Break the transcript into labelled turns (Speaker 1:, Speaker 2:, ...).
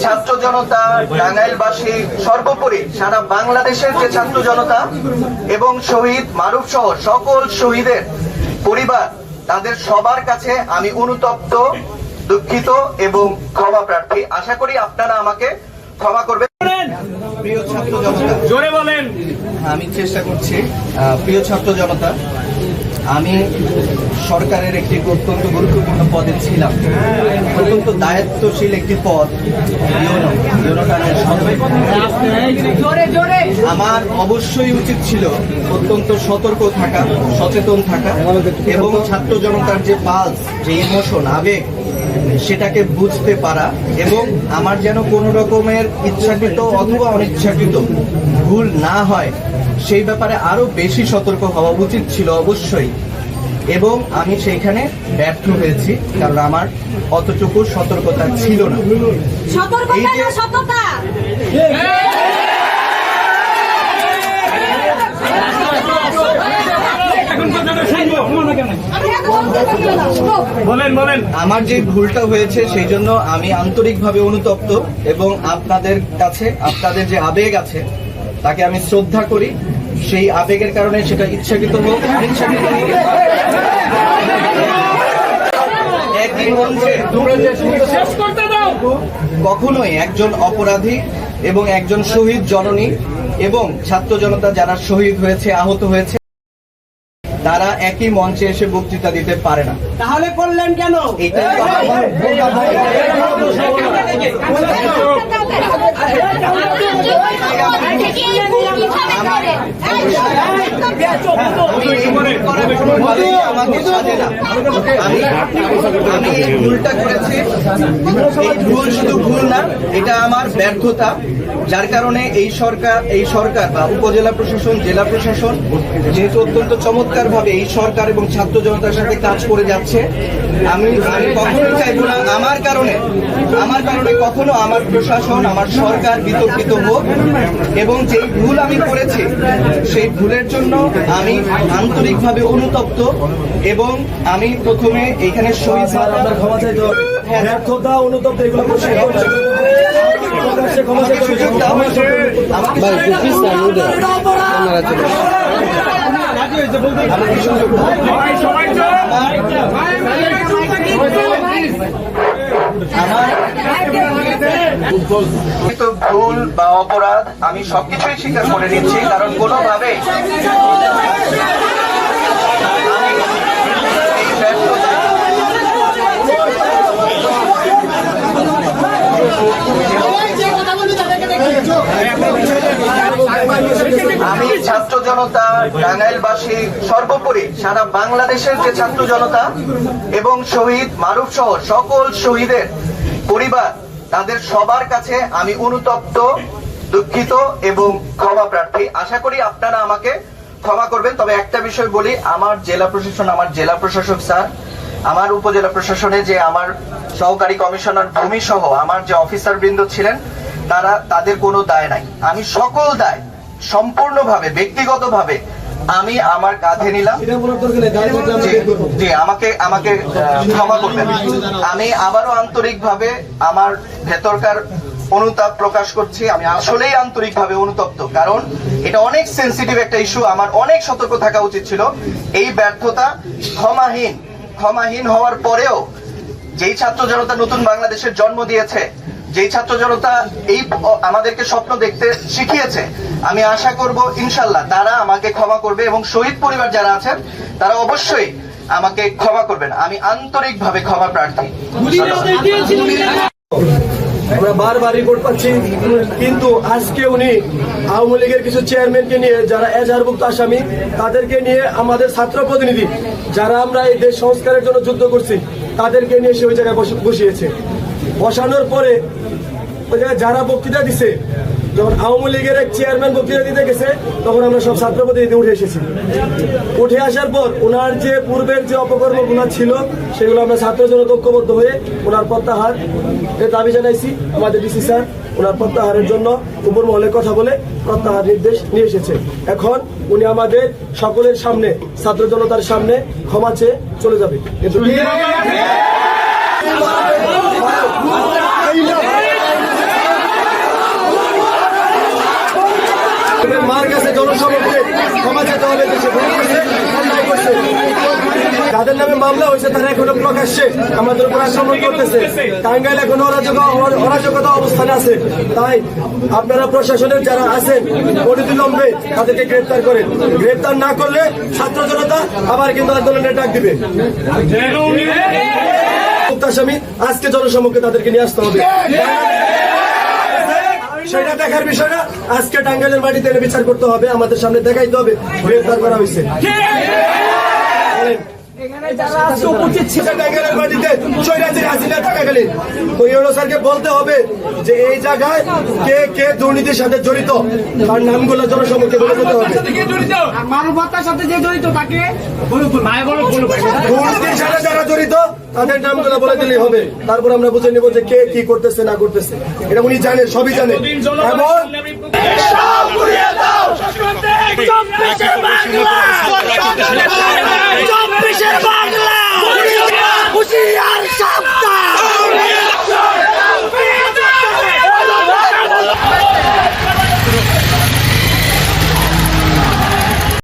Speaker 1: ছাত্র জনতা টাঙ্গাইলবাসী সর্বোপরি সারা বাংলাদেশের যে ছাত্র জনতা এবং শহীদ মারুফ সহ সকল শহীদের পরিবার তাদের সবার কাছে আমি অনুতপ্ত দুঃখিত এবং ক্ষমা প্রার্থী। আশা করি আপনারা আমাকে ক্ষমা করবেন। প্রিয় ছাত্র জনতা
Speaker 2: জোরে বলেন।
Speaker 1: আমি চেষ্টা করছি আহ, প্রিয় ছাত্র জনতা আমি সরকারের একটি অত্যন্ত গুরুত্বপূর্ণ পদে ছিলাম। অত্যন্ত দায়িত্বশীল একটি পদ আমার অবশ্যই উচিত ছিল অত্যন্ত সতর্ক থাকা, সচেতন থাকা এবং ছাত্র জনতার যে পালস, যে ইমোশন, আবেগ সেটাকে বুঝতে পারা এবং আমার যেন কোনো রকমের ইচ্ছাকৃত অথবা অনিচ্ছাকৃত ভুল না হয় সেই ব্যাপারে আরও বেশি সতর্ক হওয়া উচিত ছিল অবশ্যই। এবং আমি সেইখানে ব্যর্থ হয়েছি কারণ আমার অতটুকু সতর্কতা ছিল না।
Speaker 3: সতর্কতা
Speaker 1: এই যে-
Speaker 3: না সততা
Speaker 2: এখন কথাটা শুনব শুনো না কেন বলেন বলেন।
Speaker 1: আমার যে ভুলটা হয়েছে সেই জন্য আমি আন্তরিকভাবে অনুতপ্ত এবং আপনাদের কাছে আপনাদের যে আবেগ আছে তাকে আমি শ্রদ্ধা করি। সেই আবেগের কারণে সেটা ইচ্ছাকৃত হোক অনিচ্ছাকৃত হোক। কখনোই একজন অপরাধী এবং একজন শহীদ জননী এবং ছাত্র জনতা যারা শহীদ হয়েছে আহত হয়েছে তারা একই মঞ্চে এসে বক্তৃতা দিতে পারে না।
Speaker 4: তাহলে করলেন কেন?
Speaker 1: আমি ভুলটা করেছি। ভুল না এটা আমার ব্যর্থতা যার কারণে এই সরকার এই সরকার বা উপজেলা প্রশাসন জেলা প্রশাসন যেহেতু অত্যন্ত চমৎকার ভাবে এই সরকার এবং ছাত্র জনতার সাথে কাজ করে যাচ্ছে আমি আমি কখনোই চাইব না আমার কারণে আমার কারণে কখনো আমার প্রশাসন আমার সরকার বিতর্কিত হোক এবং যেই ভুল আমি করেছি সেই ভুলের জন্য আমি আন্তরিকভাবে অনুতপ্ত এবং আমি প্রথমে এখানে শহীদ
Speaker 4: ক্ষমা চাইতে ব্যর্থতা অনুতপ্ত এগুলো
Speaker 1: ভুল বা অপরাধ আমি সবকিছুই স্বীকার করে নিচ্ছি কারণ কোনোভাবে আমি ছাত্র জনতা টাঙ্গাইলবাসী সর্বোপরি সারা বাংলাদেশের যে ছাত্র জনতা এবং শহীদ মারুফ সহ সকল শহীদের পরিবার, তাদের সবার কাছে আমি অনুতপ্ত, দুঃখিত এবং ক্ষমা প্রার্থী। আশা করি আপনারা আমাকে ক্ষমা করবেন, তবে একটা বিষয় বলি, আমার জেলা প্রশাসন, আমার জেলা প্রশাসক স্যার আমার উপজেলা প্রশাসনে যে আমার সহকারী কমিশনার ভূমি সহ আমার যে অফিসার বৃন্দ ছিলেন তারা তাদের কোনো দায় নাই। আমি সকল দায় সম্পূর্ণভাবে ব্যক্তিগতভাবে আমি আমার কাঁধে নিলাম। জি আমাকে আমাকে ক্ষমা করবেন। আমি আবারও আন্তরিকভাবে আমার ভেতরকার অনুতাপ প্রকাশ করছি। আমি আসলেই আন্তরিকভাবে অনুতপ্ত কারণ এটা অনেক সেন্সিটিভ একটা ইস্যু আমার অনেক সতর্ক থাকা উচিত ছিল। এই ব্যর্থতা ক্ষমাহীন। ক্ষমাহীন হওয়ার পরেও যেই ছাত্র জনতা নতুন বাংলাদেশের জন্ম দিয়েছে, যেই ছাত্র জনতা এই আমাদেরকে স্বপ্ন দেখতে শিখিয়েছে, আমি আশা করব ইনশাল্লাহ তারা আমাকে ক্ষমা করবে এবং শহীদ পরিবার যারা আছেন, তারা অবশ্যই আমাকে ক্ষমা করবেন। আমি আন্তরিকভাবে ক্ষমা প্রার্থী।
Speaker 4: আমরা বারবার রিপোর্ট পাচ্ছি, কিন্তু আজকে উনি আওয়ামী লীগের কিছু চেয়ারম্যানকে নিয়ে, যারা এজাহারভুক্ত আসামি, তাদেরকে নিয়ে আমাদের ছাত্র প্রতিনিধি, যারা আমরা এই দেশ সংস্কারের জন্য যুদ্ধ করছি, তাদেরকে নিয়ে সে ওই জায়গায় বসিয়েছে। বসানোর পরে ওই জায়গায় যারা বক্তৃতা দিছে যখন আওয়ামী লীগের এক চেয়ারম্যান বক্তৃতা দিতে গেছে, তখন আমরা সব ছাত্র প্রতিনিধি উঠে এসেছি। উঠে আসার পর ওনার যে পূর্বের যে অপকর্ম অপকর্মগুলো ছিল, সেগুলো আমরা ছাত্র জন্য ঐক্যবদ্ধ হয়ে ওনার প্রত্যাহার দাবি জানাইছি। আমাদের ডিসি স্যার ওনার প্রত্যাহারের জন্য উপর মহলে কথা বলে প্রত্যাহার নির্দেশ নিয়ে এসেছে। এখন উনি আমাদের সকলের সামনে ছাত্র জনতার সামনে ক্ষমা চেয়ে চলে যাবে। কিন্তু অন্যায় করছে যাদের নামে মামলা হয়েছে, তারা এখনও প্রকাশ্যে আমাদের উপর আক্রমণ করতেছে। টাঙ্গাইল এখনও অরাজকতা অবস্থানে আছে। তাই আপনারা প্রশাসনের যারা আছেন অনতিবিলম্বে তাদেরকে গ্রেপ্তার করেন। গ্রেপ্তার না করলে ছাত্র জনতা আবার কিন্তু আন্দোলনের ডাক দিবে। আসামি আজকে জনসম্মুখে তাদেরকে নিয়ে আসতে হবে। সেটা দেখার বিষয় না আজকে টাঙ্গাইলের মাটিতে এনে বিচার করতে হবে আমাদের সামনে দেখাইতে হবে গ্রেপ্তার করা হয়েছে। বলতে হবে যে এই জায়গায় কে কে দুর্নীতির সাথে জড়িত তার নামগুলো জনসম্মুখে বলে দিতে হবে।
Speaker 3: মানবতার সাথে যে জড়িত তাকে?
Speaker 4: দুর্নীতির সাথে যারা জড়িত তাদের নামগুলো বলে দিলেই হবে। তারপর আমরা বুঝে নেব যে কে কি করতেছে, না করতেছে। এটা উনি জানে সবই জানে এবং